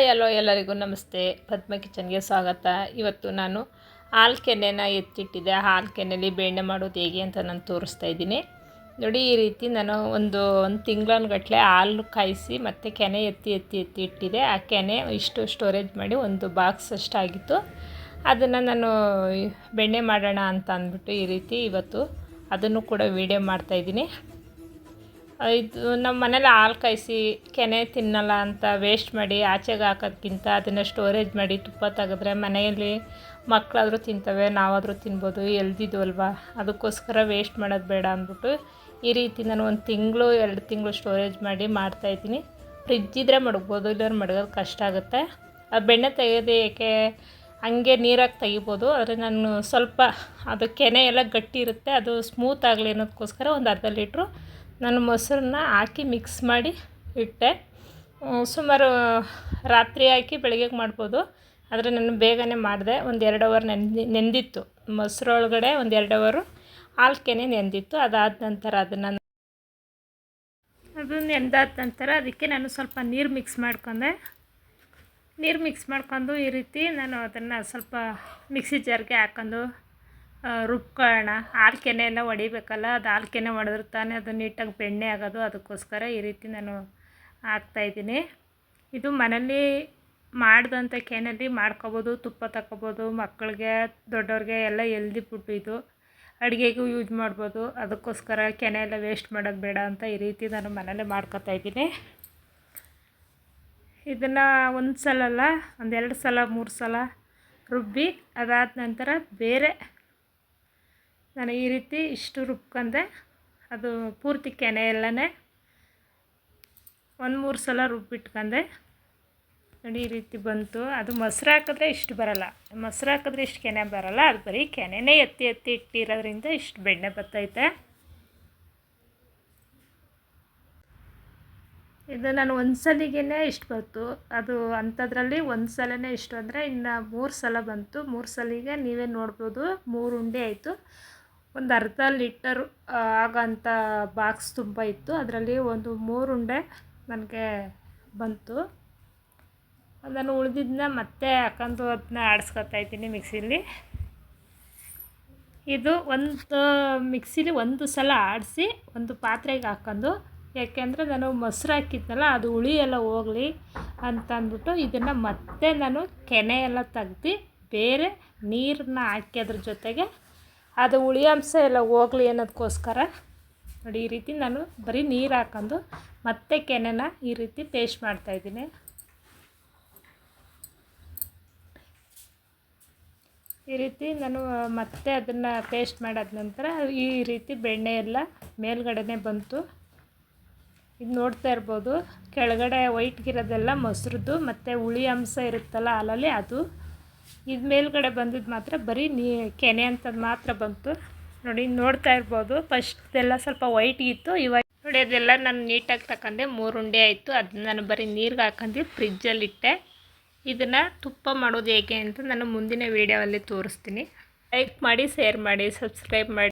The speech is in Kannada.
ಹಾಯ್, ಹಲೋ ಎಲ್ಲರಿಗೂ ನಮಸ್ತೆ. ಪದ್ಮ ಕಿಚನ್ಗೆ ಸ್ವಾಗತ. ಇವತ್ತು ನಾನು ಹಾಲು ಕೆನೆನ ಎತ್ತಿಟ್ಟಿದ್ದೆ. ಹಾಲು ಕೆನೆಯಲ್ಲಿ ಬೆಣ್ಣೆ ಮಾಡೋದು ಹೇಗೆ ಅಂತ ನಾನು ತೋರಿಸ್ತಾ ಇದ್ದೀನಿ. ನೋಡಿ, ಈ ರೀತಿ ನಾನು ಒಂದು ಒಂದು ತಿಂಗಳನ್ಗಟ್ಲೆ ಹಾಲು ಕಾಯಿಸಿ ಮತ್ತು ಕೆನೆ ಎತ್ತಿ ಎತ್ತಿ ಎತ್ತಿ ಇಟ್ಟಿದ್ದೆ ಆ ಕೆನೆ ಇಷ್ಟು ಸ್ಟೋರೇಜ್ ಮಾಡಿ ಒಂದು ಬಾಕ್ಸ್ ಅಷ್ಟಾಗಿತ್ತು. ಅದನ್ನು ನಾನು ಬೆಣ್ಣೆ ಮಾಡೋಣ ಅಂತ ಅಂದ್ಬಿಟ್ಟು ಈ ರೀತಿ ಇವತ್ತು ಅದನ್ನು ಕೂಡ ವೀಡಿಯೋ ಮಾಡ್ತಾಯಿದ್ದೀನಿ ಇದು ನಮ್ಮ ಮನೇಲಿ ಹಾಲು ಕಾಯಿಸಿ ಕೆನೆ ತಿನ್ನಲ್ಲ ಅಂತ ವೇಸ್ಟ್ ಮಾಡಿ ಆಚೆಗೆ ಹಾಕೋದ್ಕಿಂತ ಅದನ್ನು ಸ್ಟೋರೇಜ್ ಮಾಡಿ ತುಪ್ಪ ತೆಗೆದ್ರೆ ಮನೆಯಲ್ಲಿ ಮಕ್ಕಳಾದರೂ ತಿಂತವೆ, ನಾವಾದರೂ ತಿನ್ಬೋದು ಎಲ್ದಿದ್ದು ಅಲ್ವಾ? ಅದಕ್ಕೋಸ್ಕರ ವೇಸ್ಟ್ ಮಾಡೋದು ಬೇಡ ಅಂದ್ಬಿಟ್ಟು ಈ ರೀತಿ ನಾನು ಒಂದು ತಿಂಗಳು, ಎರಡು ತಿಂಗಳು ಸ್ಟೋರೇಜ್ ಮಾಡಿ ಮಾಡ್ತಾಯಿದ್ದೀನಿ ಫ್ರಿಜ್ ಇದ್ದರೆ ಮಡಗ್ಬೋದು, ಇಲ್ಲಾಂದ್ರೆ ಮಡಗೋದು ಕಷ್ಟ ಆಗುತ್ತೆ. ಆ ಬೆಣ್ಣೆ ತೆಗೆಯೋದು ಏಕೆ? ಹಂಗೆ ನೀರಾಗಿ ತೆಗಿಬೋದು, ಆದರೆ ನಾನು ಸ್ವಲ್ಪ ಅದು ಕೆನೆ ಎಲ್ಲ ಗಟ್ಟಿ ಇರುತ್ತೆ, ಅದು ಸ್ಮೂತ್ ಆಗಲಿ ಅನ್ನೋದಕ್ಕೋಸ್ಕರ ಒಂದು ಅರ್ಧ ಲೀಟ್ರು ನಾನು ಮೊಸರನ್ನ ಹಾಕಿ ಮಿಕ್ಸ್ ಮಾಡಿ ಇಟ್ಟೆ. ಸುಮಾರು ರಾತ್ರಿ ಹಾಕಿ ಬೆಳಗ್ಗೆಗೆ ಮಾಡ್ಬೋದು. ಆದರೆ ನಾನು ಬೇಗನೆ ಮಾಡಿದೆ. ಒಂದು ಎರಡು ಅವರ್ ನೆಂದಿ ನೆಂದಿತ್ತು. ಮೊಸರೊಳಗಡೆ ಒಂದು ಎರಡು ಅವರು ಹಾಲ್ಕೆನೆ ನೆಂದಿತ್ತು. ಅದಾದ ನಂತರ ಅದನ್ನು ಅದು ನೆಂದಾದ ನಂತರ ಅದಕ್ಕೆ ನಾನು ಸ್ವಲ್ಪ ನೀರು ಮಿಕ್ಸ್ ಮಾಡ್ಕೊಂಡೆ. ನೀರು ಮಿಕ್ಸ್ ಮಾಡ್ಕೊಂಡು ಈ ರೀತಿ ನಾನು ಅದನ್ನು ಸ್ವಲ್ಪ ಮಿಕ್ಸಿ ಜಾರ್ಗೆ ಹಾಕೊಂಡು ರುಬ್ಕೊಳ್ಳೋಣ ಹಾಲ್ಕೆನೆ ಎಲ್ಲ ಹೊಡಿಬೇಕಲ್ಲ ಅದು ಹಾಲು ಕೆನೆ ಹೊಡೆದ್ರೆ ತಾನೇ ಅದು ನೀಟಾಗಿ ಬೆಣ್ಣೆ ಆಗೋದು. ಅದಕ್ಕೋಸ್ಕರ ಈ ರೀತಿ ನಾನು ಹಾಕ್ತಾಯಿದ್ದೀನಿ ಇದು ಮನೇಲಿ ಮಾಡಿದಂಥ ಕೆನೆಯಲ್ಲಿ ಮಾಡ್ಕೊಬೋದು, ತುಪ್ಪ ತಗೋಬೋದು ಮಕ್ಕಳಿಗೆ, ದೊಡ್ಡವ್ರಿಗೆ ಎಲ್ಲ ಎಲ್ದಿ ಫುಡ್ ಇದು. ಅಡುಗೆಗೂ ಯೂಸ್ ಮಾಡ್ಬೋದು. ಅದಕ್ಕೋಸ್ಕರ ಕೆನೆ ಎಲ್ಲ ವೇಸ್ಟ್ ಮಾಡೋದು ಬೇಡ ಅಂತ ಈ ರೀತಿ ನಾನು ಮನೇಲೆ ಮಾಡ್ಕೊತಾ ಇದ್ದೀನಿ. ಇದನ್ನು ಒಂದು ಸಲ ಅಲ್ಲ ಒಂದೆರಡು ಸಲ, ಮೂರು ಸಲ ರುಬ್ಬಿ ಅದಾದ ನಂತರ ಬೇರೆ ನಾನು ಈ ರೀತಿ ಇಷ್ಟು ರುಬ್ಕೊಂಡೆ, ಅದು ಪೂರ್ತಿ ಕೆನೆ ಎಲ್ಲನೇ ಒಂದು ಮೂರು ಸಲ ರುಬ್ಬಿಟ್ಕೊಂಡೆ. ನೋಡಿ, ಈ ರೀತಿ ಬಂತು. ಅದು ಮೊಸರು ಹಾಕಿದ್ರೆ ಇಷ್ಟು ಬರಲ್ಲ. ಮೊಸರು ಹಾಕಿದ್ರೆ ಇಷ್ಟು ಕೆನೆ ಬರಲ್ಲ. ಅದು ಬರೀ ಕೆನೆನೇ ಎತ್ತಿ ಎತ್ತಿ ಇಟ್ಟಿರೋದ್ರಿಂದ ಇಷ್ಟು ಬೆಣ್ಣೆ ಬರ್ತೈತೆ ಇದು ನಾನು ಒಂದು ಸಲಿಗೆ ಇಷ್ಟು ಬಂತು. ಅದು ಅಂಥದ್ರಲ್ಲಿ ಒಂದು ಸಲನೇ ಇಷ್ಟು ಅಂದರೆ ಇನ್ನು ಮೂರು ಸಲ ಬಂತು. ಮೂರು ಸಲಿಗೆ ನೀವೇ ನೋಡ್ಬೋದು. ಮೂರು ಉಂಡೆ ಆಯಿತು. ಒಂದು ಅರ್ಧ ಲೀಟರ್ ಆಗೋಂಥ ಬಾಕ್ಸ್ ತುಂಬ ಇತ್ತು. ಅದರಲ್ಲಿ ಒಂದು ಮೂರು ಉಂಡೆ ನನಗೆ ಬಂತು. ಅದನ್ನು ಉಳಿದಿದ್ದನ್ನ ಮತ್ತೆ ಹಾಕೊಂಡು ಅದನ್ನ ಆಡಿಸ್ಕೊತಾ ಇದ್ದೀನಿ ಮಿಕ್ಸಿಲಿ. ಇದು ಒಂದು ಮಿಕ್ಸಿಲಿ ಒಂದು ಸಲ ಆಡಿಸಿ ಒಂದು ಪಾತ್ರೆಗೆ ಹಾಕೊಂಡು ಯಾಕೆಂದರೆ ನಾನು ಮೊಸರು ಹಾಕಿದ್ನಲ್ಲ, ಅದು ಹುಳಿ ಎಲ್ಲ ಹೋಗಲಿ ಅಂತ ಅಂದ್ಬಿಟ್ಟು ಇದನ್ನು ಮತ್ತೆ ನಾನು ಕೆನೆ ಎಲ್ಲ ತೆಗ್ದು ಬೇರೆ ನೀರನ್ನ ಹಾಕಿ ಅದ್ರ ಜೊತೆಗೆ ಅದು ಹುಳಿ ಅಂಶ ಎಲ್ಲ ಹೋಗ್ಲಿ ಅನ್ನೋದಕ್ಕೋಸ್ಕರ ನೋಡಿ ಈ ರೀತಿ ನಾನು ಬರೀ ನೀರು ಹಾಕೊಂಡು ಮತ್ತೆ ಕೆನೆನ ಈ ರೀತಿ ಪೇಸ್ಟ್ ಮಾಡ್ತಾಯಿದ್ದೀನಿ ಈ ರೀತಿ ನಾನು ಮತ್ತೆ ಅದನ್ನು ಪೇಸ್ಟ್ ಮಾಡಾದ ನಂತರ ಈ ರೀತಿ ಬೆಣ್ಣೆ ಎಲ್ಲ ಮೇಲ್ಗಡೆನೆ ಬಂತು. ಇದು ನೋಡ್ತಾ ಇರ್ಬೋದು, ಕೆಳಗಡೆ ವೈಟ್ಗಿರೋದೆಲ್ಲ ಮೊಸರದ್ದು ಮತ್ತು ಹುಳಿ ಅಂಶ ಇರುತ್ತಲ್ಲ ಹಾಲಲ್ಲಿ ಅದು ಇದು ಮೇಲ್ಗಡೆ ಬಂದಿದ್ದು ಮಾತ್ರ ಬರೀ ನೀ ಕೆನೆ ಅಂತದ್ದು ಮಾತ್ರ ಬಂತು. ನೋಡಿ, ನೋಡ್ತಾ ಇರ್ಬೋದು. ಫಸ್ಟ್ದೆಲ್ಲ ಸ್ವಲ್ಪ ವೈಟ್ ಇತ್ತು. ಇವಾಗ ನೋಡಿ, ಅದೆಲ್ಲ ನಾನು ನೀಟಾಗಿ ತಗೊಂಡೆ ಮೂರು ಉಂಡೆ ಆಯಿತು. ಅದನ್ನ ನಾನು ಬರೀ ನೀರಿಗೆ ಹಾಕೊಂಡು ಫ್ರಿಜ್ಜಲ್ಲಿಟ್ಟೆ ಇದನ್ನು ತುಪ್ಪ ಮಾಡೋದು ಹೇಗೆ ಅಂತ ನಾನು ಮುಂದಿನ ವೀಡಿಯೋದಲ್ಲಿ ತೋರಿಸ್ತೀನಿ. ಲೈಕ್ ಮಾಡಿ ಶೇರ್ ಮಾಡಿ ಸಬ್ಸ್ಕ್ರೈಬ್ ಮಾಡಿ.